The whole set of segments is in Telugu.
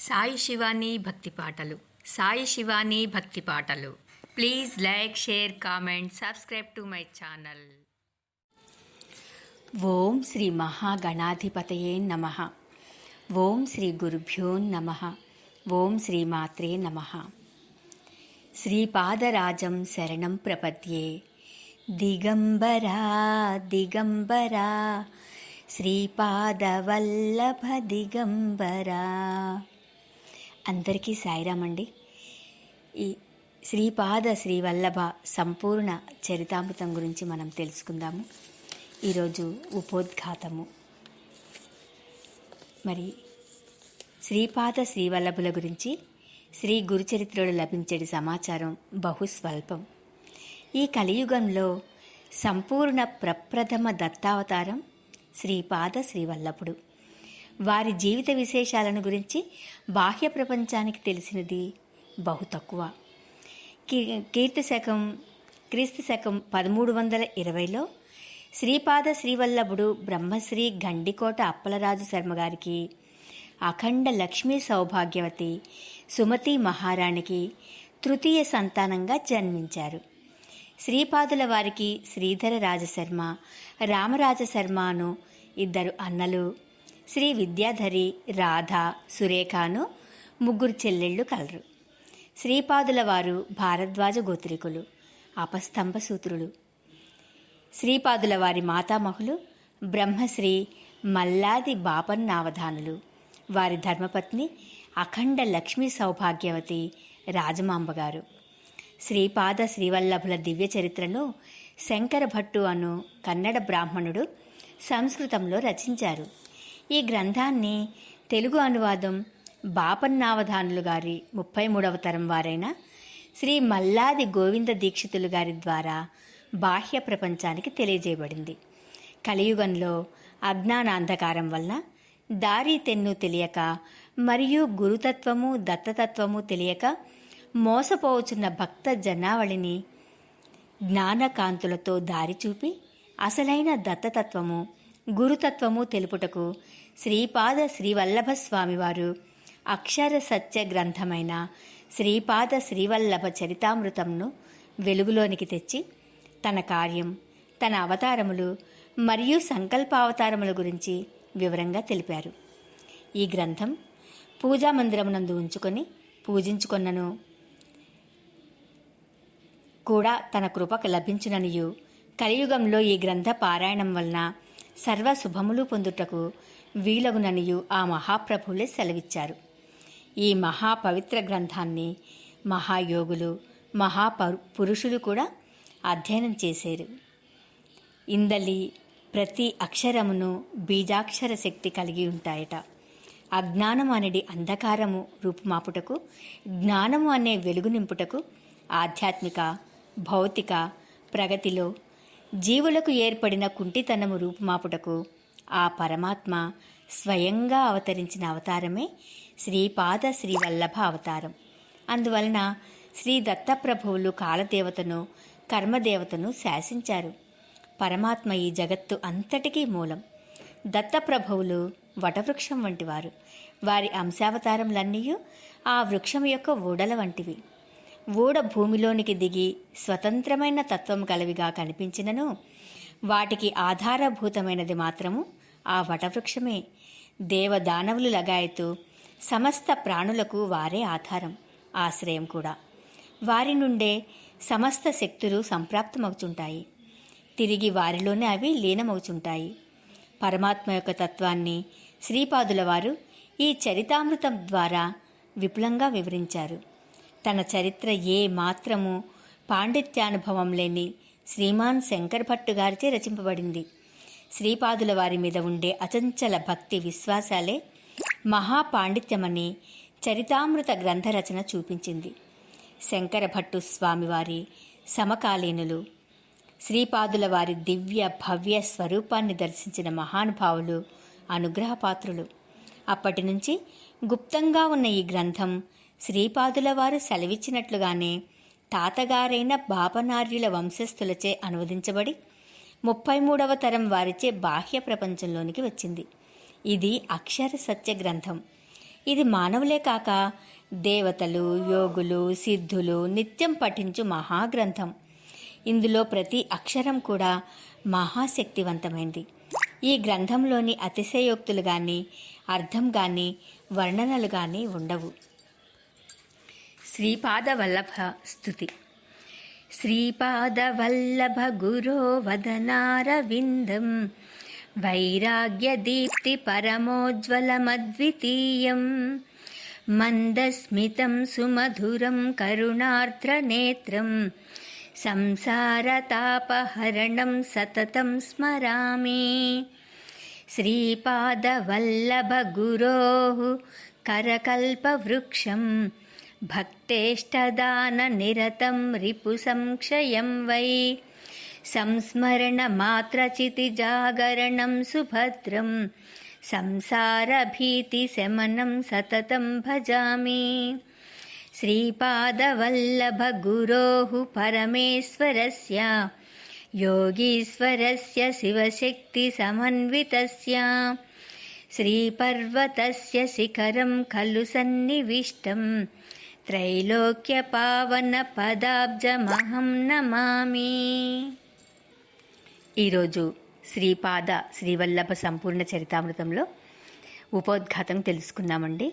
సాయి శివాని భక్తి పాటలు. సాయి శివాని భక్తి పాటలు. Please like share comment subscribe to my channel. Om Shri మహాగణాధిపతయే నమ. ఓం శ్రీ గురుభ్యో నమ. ఓం శ్రీ మాత్రే నమ. శ్రీపాదరాజం శరణం ప్రపద్యే. దిగంబరా దిగంబరా. శ్రీపాదవల్లభ దిగంబరా. అందరికీ సాయిరామండి. ఈ శ్రీపాద శ్రీవల్లభ సంపూర్ణ చరితామృతం గురించి మనం తెలుసుకుందాము. ఈరోజు ఉపోద్ఘాతము. మరి శ్రీపాద శ్రీవల్లభుల గురించి శ్రీ గురుచరిత్రలో లభించేటి సమాచారం బహు స్వల్పం ఈ కలియుగంలో సంపూర్ణ ప్రప్రథమ దత్తావతారం శ్రీపాద శ్రీవల్లభుడు. వారి జీవిత విశేషాలను గురించి బాహ్య ప్రపంచానికి తెలిసినది బహు తక్కువ. కీ- కీర్తి శకం క్రీస్తు శకం పదమూడు వందల ఇరవైలో శ్రీపాద శ్రీవల్లభుడు బ్రహ్మశ్రీ గండికోట అప్పలరాజు శర్మ గారికి అఖండ లక్ష్మీ సౌభాగ్యవతి సుమతి మహారాణికి తృతీయ సంతానంగా జన్మించారు. శ్రీపాదుల వారికి శ్రీధర రాజశర్మ రామరాజశర్మ అను ఇద్దరు అన్నలు. శ్రీ విద్యాధరి రాధ సురేఖను ముగ్గురు చెల్లెళ్ళు కలరు. శ్రీపాదుల వారు భారద్వాజ గోత్రికులు అపస్తంభ సూత్రులు. శ్రీపాదుల వారి మాతామహులు బ్రహ్మశ్రీ మల్లాది బాపన్నావధానులు వారి ధర్మపత్ని అఖండ లక్ష్మీ సౌభాగ్యవతి రాజమాంబ గారు శ్రీపాద శ్రీవల్లభుల దివ్య చరిత్రను శంకర భట్టు అను కన్నడ బ్రాహ్మణుడు సంస్కృతంలో రచించారు. ఈ గ్రంథాన్ని తెలుగు అనువాదం బాపన్నావధానులు గారి ముప్పై మూడవ తరం వారైన శ్రీ మల్లాది గోవింద దీక్షితులు గారి ద్వారా బాహ్య ప్రపంచానికి తెలియజేయబడింది. కలియుగంలో అజ్ఞానాంధకారం వలన దారి తెన్ను తెలియక మరియు గురుతత్వము దత్తతత్వము తెలియక మోసపోవచ్చున్న భక్త జనావళిని జ్ఞానకాంతులతో దారి చూపి అసలైన దత్తతత్వము గురుతత్వము తెలుపుటకు శ్రీపాద శ్రీవల్లభ స్వామివారు అక్షర సత్య గ్రంథమైన శ్రీపాద శ్రీవల్లభ చరితామృతంను వెలుగులోనికి తెచ్చి తన కార్యం తన అవతారములు మరియు సంకల్పావతారముల గురించి వివరంగా తెలిపారు. ఈ గ్రంథం పూజా మందిరమునందు ఉంచుకొని పూజించుకొన్నను. కూడా తన కృపకు లభించుననియు. కలియుగంలో ఈ గ్రంథ పారాయణం వలన సర్వ శుభములు పొందుటకు వీలగుననియు ఆ మహాప్రభువులే సెలవిచ్చారు. ఈ మహాపవిత్ర గ్రంథాన్ని మహాయోగులు మహాపరు పురుషులు కూడా అధ్యయనం చేశారు ఇందలి ప్రతి అక్షరమును బీజాక్షర శక్తి కలిగి ఉంటాయట. అజ్ఞానం అనేది అంధకారము రూపుమాపుటకు జ్ఞానము అనే వెలుగు నింపుటకు ఆధ్యాత్మిక భౌతిక ప్రగతిలో జీవులకు ఏర్పడిన కుంటితనము రూపుమాపుటకు ఆ పరమాత్మ స్వయంగా అవతరించిన అవతారమే శ్రీపాద శ్రీవల్లభ అవతారం. అందువలన శ్రీ దత్తప్రభువులు కాలదేవతను కర్మదేవతను శాసించారు. పరమాత్మ ఈ జగత్తు అంతటికీ మూలం. దత్తప్రభువులు వటవృక్షం వంటివారు. వారి అంశావతారంలన్నీ ఆ వృక్షం యొక్క ఊడల వంటివి. ఊడ భూమిలోనికి దిగి స్వతంత్రమైన తత్వం కలవిగా కనిపించినను. వాటికి ఆధారభూతమైనది మాత్రము ఆ వటవృక్షమే. దేవదానవులు లగాయతు సమస్త ప్రాణులకు వారే ఆధారం ఆశ్రయం కూడా. వారి నుండే సమస్త శక్తులు సంప్రాప్తమవుతుంటాయి తిరిగి వారిలోనే అవి లీనమవుతుంటాయి పరమాత్మ యొక్క తత్వాన్ని శ్రీపాదుల వారు ఈ చరితామృతం ద్వారా విపులంగా వివరించారు. తన చరిత్ర ఏ మాత్రము పాండిత్యానుభవం లేని శ్రీమాన్ శంకర్ భట్టు గారిచే రచింపబడింది. శ్రీపాదుల వారి మీద ఉండే అచంచల భక్తి విశ్వాసాలే మహాపాండిత్యమని చరితామృత గ్రంథ రచన చూపించింది. శంకర భట్టు స్వామివారి సమకాలీనులు శ్రీపాదుల వారి దివ్య భవ్య స్వరూపాన్ని దర్శించిన మహానుభావులు అనుగ్రహపాత్రులు. అప్పటి నుంచి గుప్తంగా ఉన్న ఈ గ్రంథం శ్రీపాదుల వారు సెలవిచ్చినట్లుగానే తాతగారైన బాపనార్యుల వంశస్థులచే అనువదించబడి ముప్పై మూడవ తరం వారిచే బాహ్య ప్రపంచంలోనికి వచ్చింది. ఇది అక్షర సత్య గ్రంథం. ఇది మానవులే కాక దేవతలు యోగులు సిద్ధులు నిత్యం పఠించు మహాగ్రంథం. ఇందులో ప్రతి అక్షరం కూడా మహాశక్తివంతమైంది. ఈ గ్రంథంలోని అతిశయోక్తులు కానీ అర్థం కానీ వర్ణనలు కానీ ఉండవు. శ్రీపాద వల్లభ స్థుతి శ్రీపాద వల్లభ గురో వదనారవిందం వైరాగ్య దీప్తి పరమోజ్వలమద్వితీయం మందస్మితం సుమధురం కరుణార్ద్రనేత్రం సంసారతాపహరణం సతతం స్మరామి श्रीपादवल्लभगुरोः करकल्पवृक्षं भक्तेष्टदाननिरतं रिपुसंक्षयं वै संस्मरणमात्रचितिजागरणं सुभद्रं संसारभीतिशमनं सततं भजामि श्रीपादवल्लभगुरोः परमेश्वरस्य योगीश्वरस्य शिवशक्तिसमन्वितस्य श्रीपर्वतस्य शिखरं खलु सन्निविष्टं త్రైలోక్యపావనపదాబ్జమహం నమామి. ఈరోజు శ్రీపాద శ్రీవల్లభ సంపూర్ణ చరితామృతంలో ఉపోద్ఘాతం తెలుసుకుందామండి.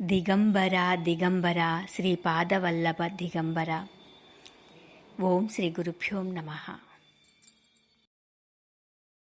దిగంబర దిగంబర శ్రీపాదవల్లభ దిగంబర. ఓం శ్రీ గురుభ్యోం నమః.